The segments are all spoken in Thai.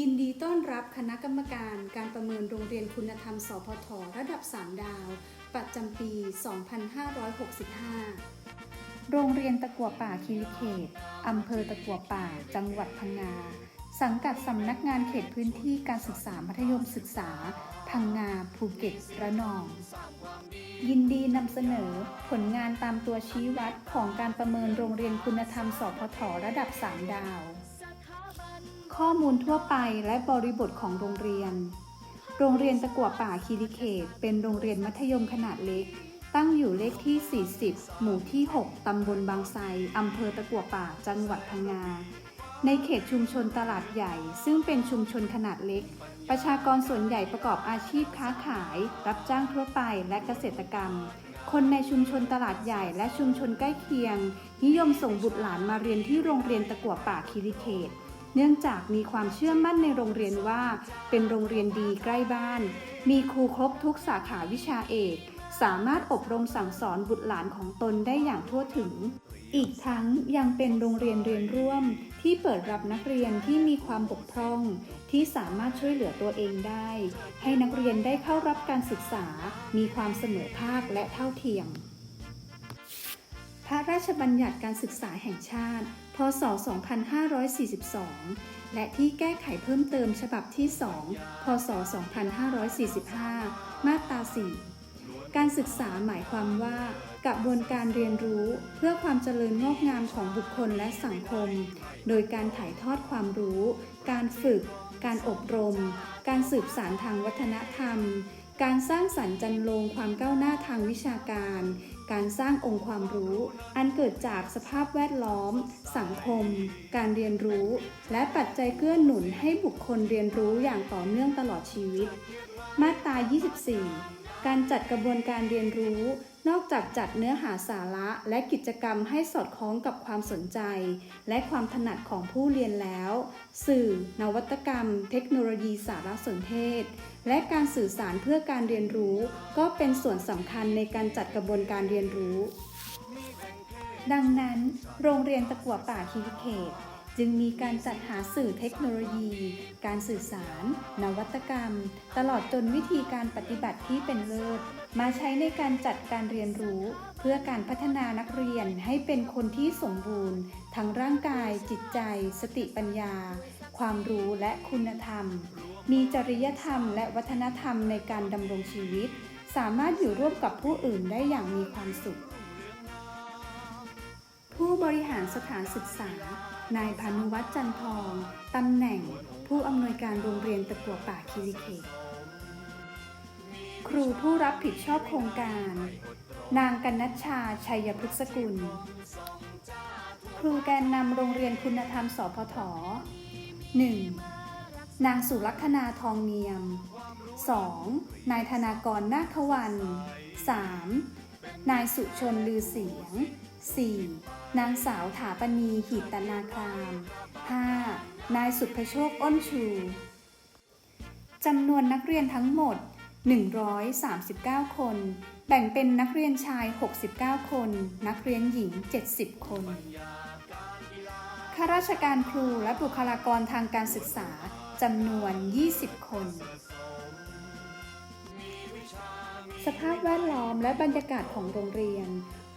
ยินดีต้อนรับคณะกรรมการการประเมินโรงเรียนคุณธรรม สพท ระดับ 3 ดาว ประจำปี 2565 โรงเรียนตะกัวป่าคีรีเขต อำเภอตะกัวป่า จังหวัดพังงา สังกัดสำนักงานเขตพื้นที่การศึกษามัธยมศึกษา พังงา ภูเก็ต ระนอง ยินดีนำเสนอผลงานตามตัวชี้วัดของการประเมินโรงเรียนคุณธรรม สพท ระดับ 3 ดาว ข้อมูลทั่วไปและบริบทของโรงเรียน โรงเรียนตะกั่วป่าคีรีเขต เป็นโรงเรียนมัธยมขนาดเล็ก ตั้งอยู่เลขที่ 40 หมู่ที่ 6 ตำบลบางไทรอำเภอตะกั่วป่า จังหวัดพังงา ในเขตชุมชนตลาดใหญ่ ซึ่งเป็นชุมชนขนาดเล็ก ประชากรส่วนใหญ่ประกอบอาชีพค้าขาย รับจ้างทั่วไปและเกษตรกรรมคนในชุมชนตลาดใหญ่และชุมชนใกล้เคียง นิยมส่งบุตรหลานมาเรียนที่โรงเรียนตะกั่วป่าคีรีเขต เนื่องจากมีความเชื่อมั่นในโรงเรียนว่า เป็นโรงเรียนดีใกล้บ้าน มีครูครบทุกสาขาวิชาเอก สามารถอบรมสั่งสอนบุตรหลานของตนได้อย่างทั่วถึง อีกทั้งยังเป็นโรงเรียนเรียนร่วม ที่เปิดรับนักเรียนที่มีความบกพร่อง ที่สามารถช่วยเหลือตัวเองได้ ให้นักเรียนได้เข้ารับการศึกษา มีความเสมอภาคและเท่าเทียม พระราชบัญญัติการศึกษาแห่งชาติ พศ 2542 และที่แก้ไขเพิ่มเติมฉบับที่ 2 พศ 2545 มาตรา 4 การศึกษาหมายความว่ากระบวนการเรียนรู้เพื่อความเจริญงอกงามของบุคคลและสังคม โดยการถ่ายทอดความรู้ การฝึก การอบรม การสืบสารทางวัฒนธรรม การสร้างสรรค์จันโลงความก้าวหน้าทางวิชาการ การสร้างองค์ความรู้ อันเกิดจากสภาพแวดล้อม สังคม การเรียนรู้ และปัจจัยเกื้อหนุนให้บุคคลเรียนรู้อย่างต่อเนื่องตลอดชีวิต มาตรา 24 การจัดกระบวนการเรียนรู้ นอกจากจัดเนื้อหาสาระและกิจกรรมให้สอดคล้องกับความสนใจ และความถนัดของผู้เรียนแล้ว สื่อ นวัตกรรม เทคโนโลยีสารสนเทศ และการสื่อสารเพื่อการเรียนรู้ ก็เป็นส่วนสำคัญในการจัดกระบวนการเรียนรู้ ดังนั้น โรงเรียนตะกัวป่าคีรีเขตจึงมีการจัดหาสื่อเทคโนโลยี การสื่อสาร นวัตกรรม ตลอดจนวิธีการปฏิบัติที่เป็นเลิศ มาใช้ในการจัดการเรียนรู้ เพื่อการพัฒนานักเรียนให้เป็นคนที่สมบูรณ์ ทั้งร่างกาย จิตใจ สติปัญญา ความรู้และคุณธรรม มีจริยธรรมและวัฒนธรรมในการดำรงชีวิต สามารถอยู่ร่วมกับผู้อื่นได้อย่างมีความสุข ผู้บริหารสถานศึกษา นายพานุวัฒน์จันทองตำแหน่ง ผู้อำนวยการโรงเรียนตะกัวป่าคีรีเขต ครูผู้รับผิดชอบโครงการ นางกันนัชชาชัยพฤกษกุล ครูแกนนำโรงเรียนคุณธรรมสพท 1. นางสุลักษณาทองเนียม 2. นายธนากรนาควัน 3. นายสุชนลือเสียง 4. นางสาวถาปณีหิตนาคราม 5. นายสุภโชคอ้นชู จำนวนนักเรียนทั้งหมด 139 คน แบ่งเป็นนักเรียนชาย 69 คน นักเรียนหญิง 70 คน ข้าราชการครูและบุคลากรทางการศึกษาจำนวน 20 คน สภาพแวดล้อมและบรรยากาศของโรงเรียน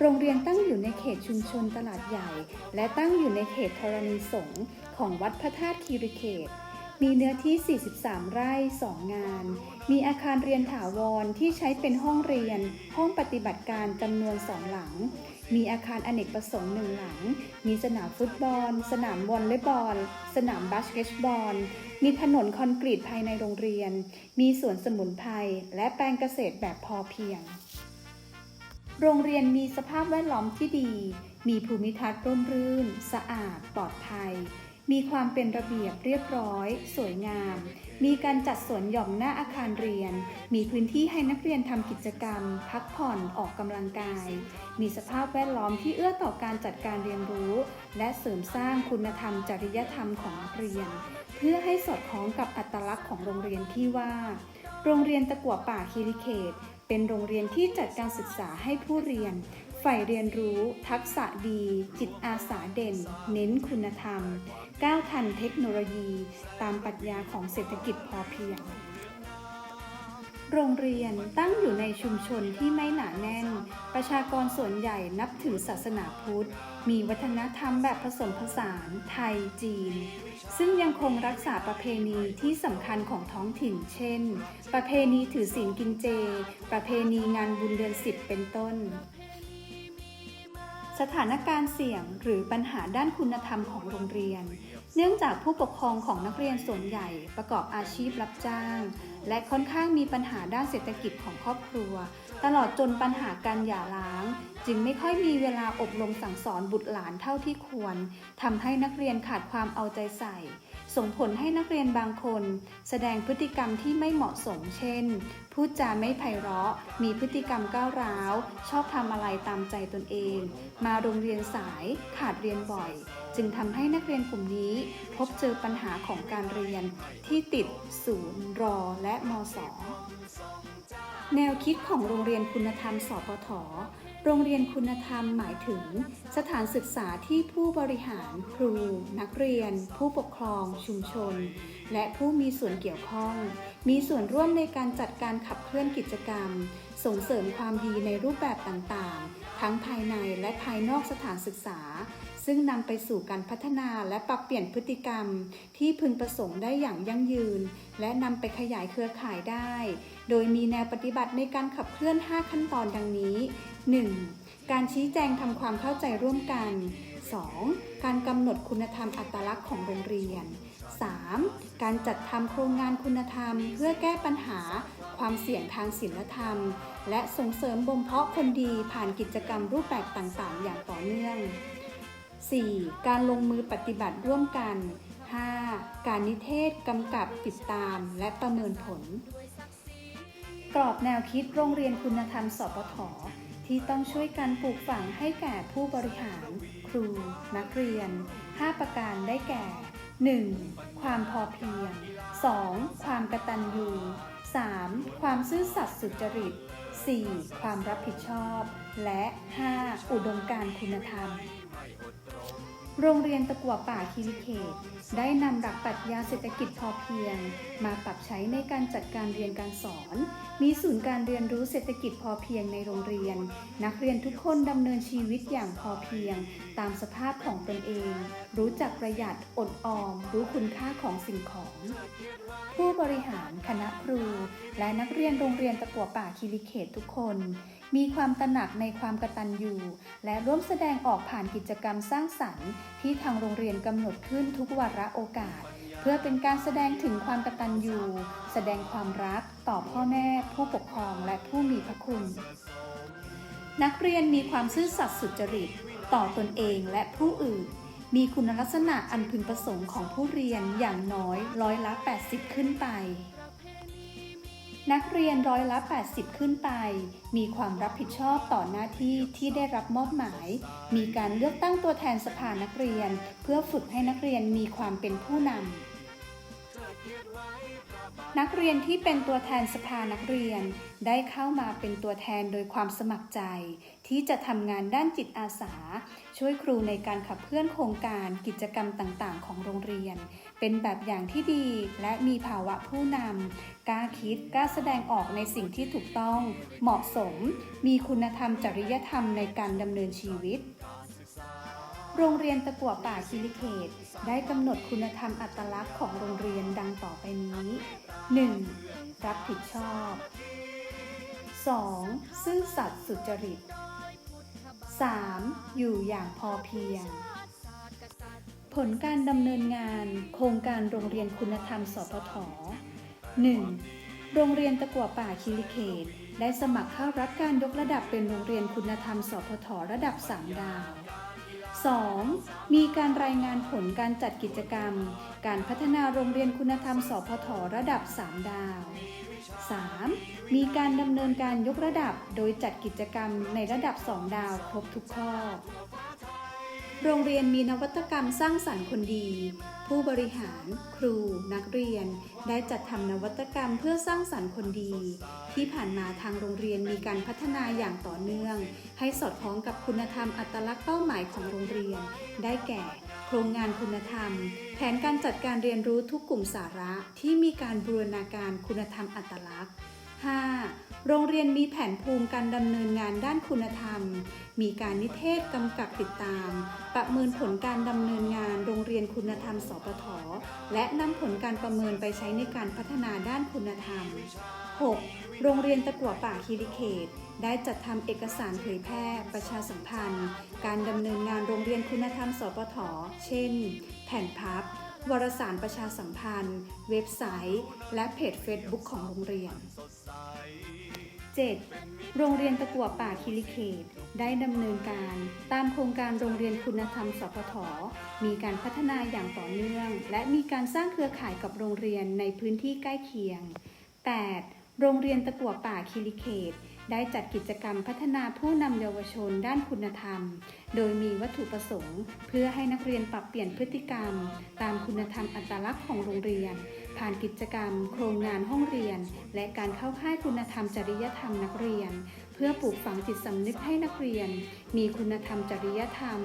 โรงเรียนตั้งอยู่ในเขตชุมชนตลาดใหญ่ และตั้งอยู่ในเขตธรณีสงฆ์ของวัดพระธาตุคีรีเขต มีเนื้อที่ 43 ไร่ 2 งาน มีอาคารเรียนถาวรที่ใช้เป็นห้องเรียน ห้องปฏิบัติการจำนวน2หลัง มีอาคารอเนกประสงค์หนึ่งหลัง มีสนามฟุตบอล สนามวอลเลย์บอล สนามบาสเกตบอล มีถนนคอนกรีตภายในโรงเรียน มีสวนสมุนไพร และแปลงเกษตรแบบพอเพียง โรงเรียนมีสภาพแวดล้อมที่ดี มีภูมิทัศน์ร่มรื่น สะอาด ปลอดภัย มีความเป็นระเบียบเรียบร้อย สวยงาม มีการจัดสวนหย่อมหน้าอาคารเรียน มีพื้นที่ให้นักเรียนทำกิจกรรม พักผ่อนออกกำลังกาย มีสภาพแวดล้อมที่เอื้อต่อการจัดการเรียนรู้ และเสริมสร้างคุณธรรมจริยธรรมของนักเรียน เพื่อให้สอดคล้องกับอัตลักษณ์ของโรงเรียนที่ว่า โรงเรียนตะกั่วป่าคีรีเขต เป็นโรงเรียนที่จัดการศึกษาให้ผู้เรียนใฝ่เรียนรู้ ทักษะดี จิตอาสาเด่น เน้นคุณธรรม ก้าวทันเทคโนโลยีตามปรัชญาของเศรษฐกิจพอเพียง โรงเรียนตั้งอยู่ในชุมชนที่ไม่หนาแน่น ประชากรส่วนใหญ่นับถือศาสนาพุทธ มีวัฒนธรรมแบบผสมผสานไทยจีน ซึ่งยังคงรักษาประเพณีที่สำคัญของท้องถิ่น เช่น ประเพณีถือศีลกินเจ ประเพณีงานบุญเดือนสิบเป็นต้น สถานการณ์เสี่ยงหรือปัญหาด้านคุณธรรมของโรงเรียน เนื่องจากผู้ปกครองของนักเรียนส่วนใหญ่ประกอบอาชีพรับจ้าง และค่อนข้างมีปัญหาด้านเศรษฐกิจของครอบครัว ตลอดจนปัญหาการหย่าร้าง จึงไม่ค่อยมีเวลาอบรมสั่งสอนบุตรหลานเท่าที่ควรทำให้นักเรียนขาดความเอาใจใส่ ส่งผลให้นักเรียนบางคน แสดงพฤติกรรมที่ไม่เหมาะสมเช่น พูดจาไม่ไพเราะ มีพฤติกรรมก้าวร้าว ชอบทำอะไรตามใจตนเอง มาโรงเรียนสายขาดเรียนบ่อย จึงทำให้นักเรียนกลุ่มนี้ พบเจอปัญหาของการเรียนที่ติดศูนย์รอและมสแนวคิดของโรงเรียนคุณธรรม สปทโรงเรียนคุณธรรมหมายถึง สถานศึกษาที่ผู้บริหาร ครู นักเรียน ผู้ปกครอง ชุมชน และผู้มีส่วนเกี่ยวข้อง มีส่วนร่วมในการจัดการขับเคลื่อนกิจกรรม ส่งเสริมความดีในรูปแบบต่างๆ ทั้งภายในและภายนอกสถานศึกษา ซึ่งนำไปสู่การพัฒนาและปรับเปลี่ยนพฤติกรรม ที่พึงประสงค์ได้อย่างยั่งยืน และนำไปขยายเครือข่ายได้ โดยมีแนวปฏิบัติในการขับเคลื่อน 5 ขั้นตอนดังนี้ 1. การชี้แจงทำความเข้าใจร่วมกัน 2. การกำหนดคุณธรรมอัตลักษณ์ของโรงเรียน 3. การจัดทำโครงงานคุณธรรม เพื่อแก้ปัญหา ความเสี่ยงทางศีลธรรม และส่งเสริมบ่มเพาะคนดีผ่านกิจกรรมรูปแบบต่างๆ อย่างต่อเนื่อง 4. การลงมือปฏิบัติร่วมกัน 5. การนิเทศกำกับติดตามและประเมินผล กรอบแนวคิดโรงเรียนคุณธรรม สปทที่ต้องช่วยกันปลูกฝังให้แก่ผู้บริหาร ครู นักเรียน 5 ประการได้แก่ 1. ความพอเพียง 2. ความกตัญญู 3. ความซื่อสัตย์สุจริต 4. ความรับผิดชอบ และ 5. อุดมการณ์คุณธรรม โรงเรียนตะกั่วป่าคีรีเขตได้นำหลักปรัชญาเศรษฐกิจพอเพียง มาปรับใช้ในการจัดการเรียนการสอน มีศูนย์การเรียนรู้เศรษฐกิจพอเพียงในโรงเรียน นักเรียนทุกคนดำเนินชีวิตอย่างพอเพียง ตามสภาพของตนเอง รู้จักประหยัดอดออม รู้คุณค่าของสิ่งของ ผู้บริหารคณะครู และนักเรียนโรงเรียนตะกั่วป่าคีรีเขตทุกคน มีความตระหนักในความกตัญญูและร่วมแสดงออกผ่านกิจกรรมสร้างสรรค์ ที่ทางโรงเรียนกำหนดขึ้นทุกวาระโอกาส เพื่อเป็นการแสดงถึงความกตัญญูแสดงความรักต่อพ่อแม่ ผู้ปกครองและผู้มีพระคุณ นักเรียนมีความซื่อสัตย์สุจริต ต่อตนเองและผู้อื่น มีคุณลักษณะอันพึงประสงค์ของผู้เรียนอย่างน้อยร้อยละ 80 ขึ้นไป นักเรียนร้อยละ 80 ขึ้นไป มีความรับผิดชอบต่อหน้าที่ที่ได้รับมอบหมาย มีการเลือกตั้งตัวแทนสภานักเรียน เพื่อฝึกให้นักเรียนมีความเป็นผู้นำ นักเรียนที่เป็นตัวแทนสภานักเรียน ได้เข้ามาเป็นตัวแทนโดยความสมัครใจ ที่จะทำงานด้านจิตอาสา ช่วยครูในการขับเคลื่อนโครงการกิจกรรมต่าง ๆ ของโรงเรียน เป็นแบบอย่างที่ดี และมีภาวะผู้นำกล้าคิดกล้าแสดงออกในสิ่งที่ถูกต้อง เหมาะสม มีคุณธรรมจริยธรรมในการดำเนินชีวิต โรงเรียนตะกั่วป่าคิริเขตได้กำหนดคุณธรรมอัตลักษณ์ของโรงเรียนดังต่อไปนี้ 1. รับผิดชอบ 2. ซื่อสัตย์สุจริต 3. อยู่อย่างพอเพียง ผลการดำเนินงานโครงการโรงเรียนคุณธรรม สพท 1. โรงเรียนตะกั่วป่าคิริเขต ได้สมัครเข้ารับการยกระดับเป็นโรงเรียนคุณธรรม สพท ระดับ 3 ดาว 2. มีการรายงานผลการจัดกิจกรรม การพัฒนาโรงเรียนคุณธรรม สพท ระดับ 3 ดาว 3. มีการดำเนินการยกระดับโดยจัดกิจกรรมในระดับ 2 ดาวครบทุกข้อ โรงเรียนมีนวัตกรรมสร้างสรรค์คนดี ผู้บริหาร ครู นักเรียน ได้จัดทำนวัตกรรมเพื่อสร้างสรรค์คนดี ที่ผ่านมาทางโรงเรียนมีการพัฒนาอย่างต่อเนื่อง ให้สอดคล้องกับคุณธรรมอัตลักษณ์เป้าหมายของโรงเรียน ได้แก่ โครงงานคุณธรรม แผนการจัดการเรียนรู้ทุกกลุ่มสาระที่มีการบูรณาการคุณธรรมอัตลักษณ์ 5. โรงเรียนมีแผนภูมิการดำเนินงานด้านคุณธรรม มีการนิเทศกำกับติดตาม ประเมินผลการดำเนินงานโรงเรียนคุณธรรม สปท และนำผลการประเมินไปใช้ในการพัฒนาด้านคุณธรรม 6. โรงเรียนตะกั่วป่าคีรีเขต ได้จัดทำเอกสารเผยแพร่ ประชาสัมพันธ์ การดำเนินงานโรงเรียนคุณธรรม สปท เช่น แผ่นพับ วารสารประชาสัมพันธ์ เว็บไซต์ และเพจ Facebook ของโรงเรียน 7. โรงเรียนตะกัวป่าคิริเขต ได้ดำเนินการ ตามโครงการโรงเรียนคุณธรรมสพทมีการพัฒนาอย่างต่อเนื่อง และมีการสร้างเครือข่ายกับโรงเรียนในพื้นที่ใกล้เคียง 8. โรงเรียนตะกัวป่าคิริเขต ได้จัดกิจกรรมพัฒนาผู้นำเยาวชนด้านคุณธรรม โดยมีวัตถุประสงค์ เพื่อให้นักเรียนปรับเปลี่ยนพฤติกรรม ตามคุณธรรมอัตลักษณ์ของโรงเรียน ผ่านกิจกรรม โครงงานห้องเรียน และการเข้าค่ายคุณธรรมจริยธรรมนักเรียน เพื่อปลูกฝังจิตสำนึกให้นักเรียน มีคุณธรรมจริยธรรม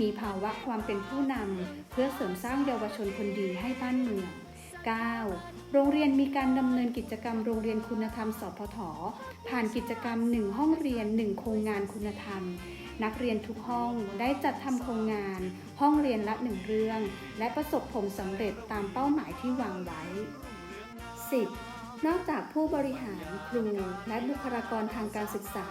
มีภาวะความเป็นผู้นำเพื่อเสริมสร้างเยาวชนคนดีให้บ้านเมือง 9. โรงเรียนมีการดำเนินกิจกรรมโรงเรียนคุณธรรมสพทผ่านกิจกรรม 1 ห้องเรียน 1 โครงงานคุณธรรม นักเรียนทุกห้องได้จัดทำโครงงาน ห้องเรียนละหนึ่งเรื่อง และประสบผลสำเร็จตามเป้าหมายที่วางไว้ 10. นอกจากผู้บริหารครู และบุคลากรทางการศึกษา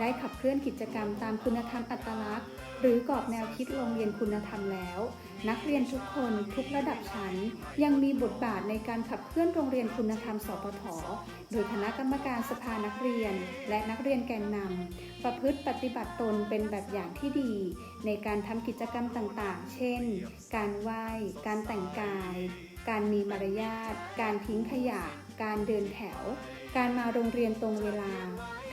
ได้ขับเคลื่อนกิจกรรมตามคุณธรรมอัตลักษณ์ หรือกรอบแนวคิดโรงเรียนคุณธรรมแล้ว นักเรียนทุกคนทุกระดับชั้น ยังมีบทบาทในการขับเคลื่อนโรงเรียนคุณธรรมสปทโดยคณะกรรมการสภานักเรียน และนักเรียนแกนนำประพฤติปฏิบัติตนเป็นแบบอย่างที่ดี ในการทำกิจกรรมต่างๆ เช่น การไหว้ การแต่งกาย การมีมารยาท การทิ้งขยะ การเดินแถว การมาโรงเรียนตรงเวลา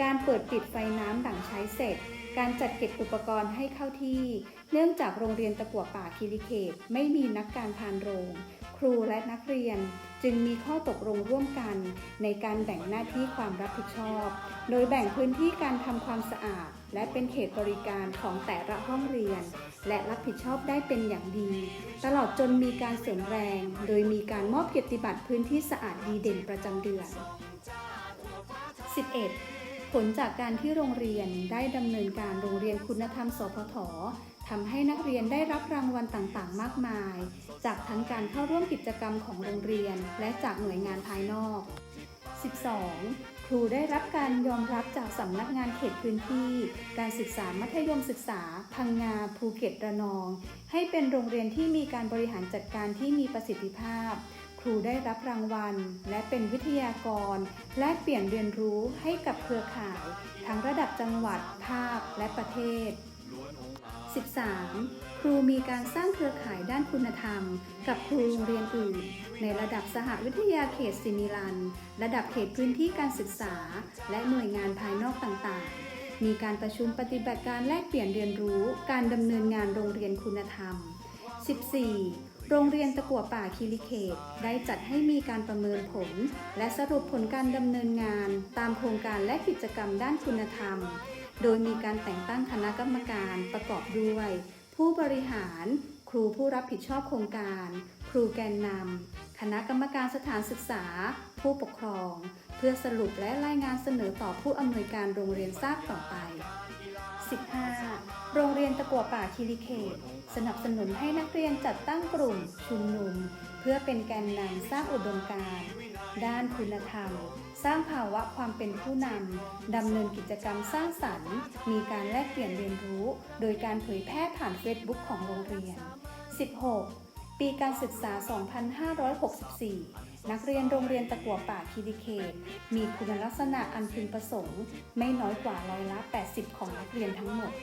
การเปิดปิดไฟน้ำหลังใช้เสร็จ การจัดเก็บอุปกรณ์ให้เข้าที่ เนื่องจากโรงเรียนตะกั่วป่าคีรีเขต ไม่มีนักการพานโรง ครูและนักเรียนจึงมีข้อตกลงร่วมกัน ในการแบ่งหน้าที่ความรับผิดชอบ โดยแบ่งพื้นที่การทำความสะอาด และเป็นเขตบริการของแต่ละห้องเรียน และรับผิดชอบได้เป็นอย่างดี ตลอดจนมีการเสริมแรง โดยมีการมอบเกียรติบัตรพื้นที่สะอาดดีเด่นประจำเดือน 11. ผลจากการที่โรงเรียนได้ดำเนินการโรงเรียนคุณธรรม สพททำให้นักเรียนได้รับรางวัลต่างๆ มากมาย จากทั้งการเข้าร่วมกิจกรรมของโรงเรียน และจากหน่วยงานภายนอก 12. ครูได้รับการยอมรับจากสำนักงานเขตพื้นที่ การศึกษามัธยมศึกษา พังงา ภูเก็ตระนอง ให้เป็นโรงเรียนที่มีการบริหารจัดการที่มีประสิทธิภาพ ครูได้รับรางวัล และเป็นวิทยากร และเปลี่ยนเรียนรู้ให้กับเครือข่าย ทั้งระดับจังหวัด ภาค และประเทศ 13. ครูมีการสร้างเครือข่ายด้านคุณธรรม กับครูโรงเรียนอื่น ในระดับสหวิทยาเขตสิมิลัน ระดับเขตพื้นที่การศึกษา และหน่วยงานภายนอกต่างๆ มีการประชุมปฏิบัติการแลกเปลี่ยนเรียนรู้ การดำเนินงานโรงเรียนคุณธรรม 14. โรงเรียนตะกั่วป่าคีรีเขตได้จัดให้มีการประเมินผล และสรุปผลการดำเนินงาน ตามโครงการและกิจกรรมด้านคุณธรรม โดยมีการแต่งตั้งคณะกรรมการประกอบด้วย ผู้บริหาร ครูผู้รับผิดชอบโครงการ ครูแกนนำคณะกรรมการสถานศึกษา ผู้ปกครอง เพื่อสรุปและรายงานเสนอต่อผู้อำนวยการโรงเรียนทราบต่อไป 15. โรงเรียนตะกัวป่าคีรีเขต สนับสนุนให้นักเรียนจัดตั้งกลุ่ม ชุมนุม เพื่อเป็นแกนนำสร้างอุดมการณ์ด้านคุณธรรม สร้างภาวะความเป็นผู้นำดำเนินกิจกรรมสร้างสรรค์ มีการแลกเปลี่ยนเรียนรู้ โดยการเผยแพร่ผ่านเฟซบุ๊กของโรงเรียน 16. ปีการศึกษา 2564 นักเรียนโรงเรียนตะกัวป่าคีริเคนมีคุณลักษณะอันพึงประสงค์ ไม่น้อยกว่าร้อยละ 80 ของนักเรียนทั้งหมด